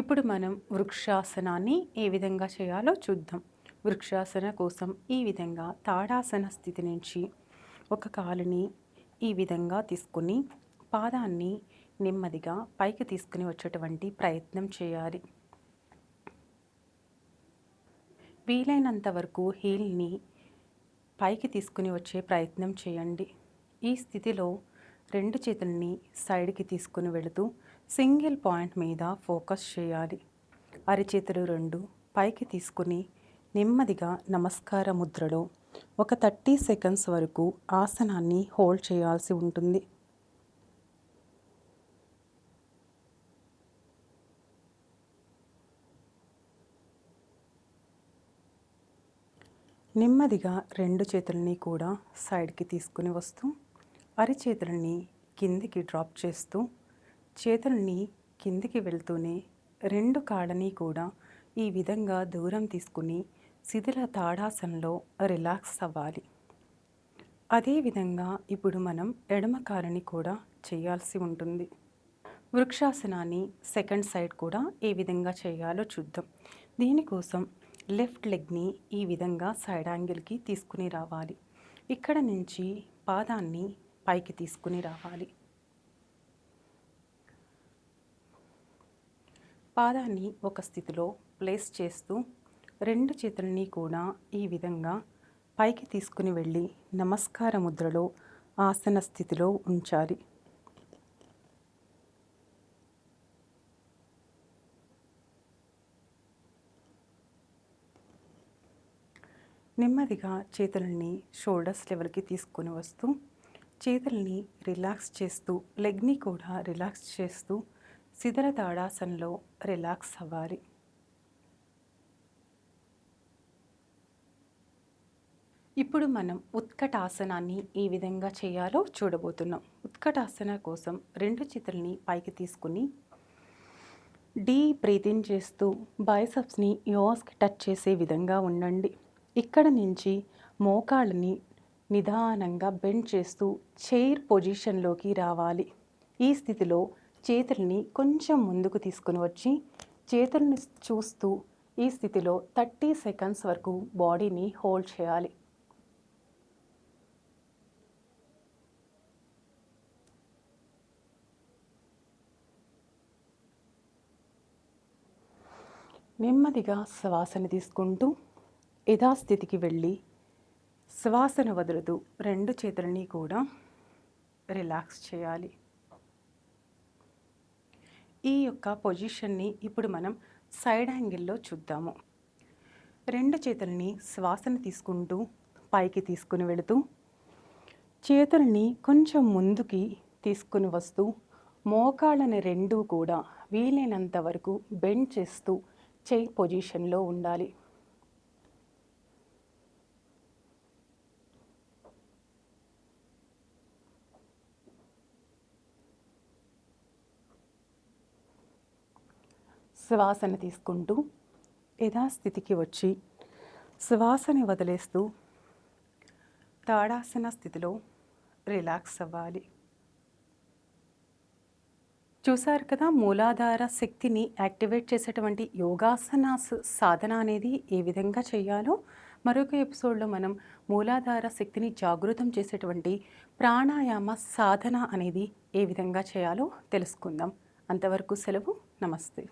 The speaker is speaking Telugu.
ఇప్పుడు మనం వృక్షాసనాన్ని ఏ విధంగా చేయాలో చూద్దాం. వృక్షాసన కోసం ఈ విధంగా తాడాసన స్థితి నుంచి ఒక కాలుని ఈ విధంగా తీసుకుని పాదాన్ని నెమ్మదిగా పైకి తీసుకుని వచ్చేటువంటి ప్రయత్నం చేయాలి. వీలైనంత వరకు హీల్ని పైకి తీసుకుని వచ్చే ప్రయత్నం చేయండి. ఈ స్థితిలో రెండు చేతుల్ని సైడ్కి తీసుకుని వెళుతూ సింగిల్ పాయింట్ మీద ఫోకస్ చేయాలి. అరిచేతులు రెండు పైకి తీసుకుని నెమ్మదిగా నమస్కార ముద్రలో ఒక థర్టీ సెకండ్స్ వరకు ఆసనాన్ని హోల్డ్ చేయాల్సి ఉంటుంది. నెమ్మదిగా రెండు చేతులని కూడా సైడ్కి తీసుకుని వస్తూ అరిచేతులని కిందికి డ్రాప్ చేస్తూ చేతుల్ని కిందికి వెళ్తూనే రెండు కాళ్ళని కూడా ఈ విధంగా దూరం తీసుకుని శిథిల తాడాసనలో రిలాక్స్ అవ్వాలి. అదేవిధంగా ఇప్పుడు మనం ఎడమ కాలని కూడా చేయాల్సి ఉంటుంది. వృక్షాసనాన్ని సెకండ్ సైడ్ కూడా ఏ విధంగా చేయాలో చూద్దాం. దీనికోసం లెఫ్ట్ లెగ్ని ఈ విధంగా సైడ్ యాంగిల్కి తీసుకుని రావాలి. ఇక్కడ నుంచి పాదాన్ని పైకి తీసుకుని రావాలి. పాదాన్ని ఒక స్థితిలో ప్లేస్ చేస్తూ రెండు చేతుల్ని కూడా ఈ విధంగా పైకి తీసుకుని వెళ్ళి నమస్కార ముద్రలో ఆసన స్థితిలో ఉంచాలి. నెమ్మదిగా చేతులని షోల్డర్స్ లెవెల్కి తీసుకొని వస్తూ చేతుల్ని రిలాక్స్ చేస్తూ లెగ్ని కూడా రిలాక్స్ చేస్తూ శిథిల తాడాసనలో రిలాక్స్ అవ్వాలి. ఇప్పుడు మనం ఉత్కటాసనాన్ని ఏ విధంగా చేయాలో చూడబోతున్నాం. ఉత్కటాసన కోసం రెండు చేతుల్ని పైకి తీసుకుని డీప్ బ్రీతింగ్ చేస్తూ బైసప్స్ని యోస్కి టచ్ చేసే విధంగా ఉండండి. ఇక్కడ నుంచి మోకాళ్ళని నిదానంగా బెండ్ చేస్తూ చైర్ పొజిషన్లోకి రావాలి. ఈ స్థితిలో చేతుల్ని కొంచెం ముందుకు తీసుకుని వచ్చి చేతుల్ని చూస్తూ ఈ స్థితిలో థర్టీ సెకండ్స్ వరకు బాడీని హోల్డ్ చేయాలి. నెమ్మదిగా శ్వాసను తీసుకుంటూ యథాస్థితికి వెళ్ళి శ్వాసను వదులుతూ రెండు చేతులని కూడా రిలాక్స్ చేయాలి. ఈ యొక్క పొజిషన్ని ఇప్పుడు మనం సైడ్ యాంగిల్లో చూద్దాము. రెండు చేతుల్ని శ్వాసను తీసుకుంటూ పైకి తీసుకుని వెళుతూ చేతుల్ని కొంచెం ముందుకి తీసుకుని వస్తూ మోకాళ్ళని రెండు కూడా వీలైనంత వరకు బెండ్ చేస్తూ చేయి పొజిషన్లో ఉండాలి. శ్వాసను తీసుకుంటూ యథాస్థితికి వచ్చి శ్వాసని వదిలేస్తూ తాడాసన స్థితిలో రిలాక్స్ అవ్వాలి. చూశారు కదా మూలాధార శక్తిని యాక్టివేట్ చేసేటువంటి యోగాసన సాధన అనేది ఏ విధంగా చేయాలో? మరొక ఎపిసోడ్లో మనం మూలాధార శక్తిని జాగృతం చేసేటువంటి ప్రాణాయామ సాధన అనేది ఏ విధంగా చేయాలో తెలుసుకుందాం. అంతవరకు సెలవు. నమస్తే.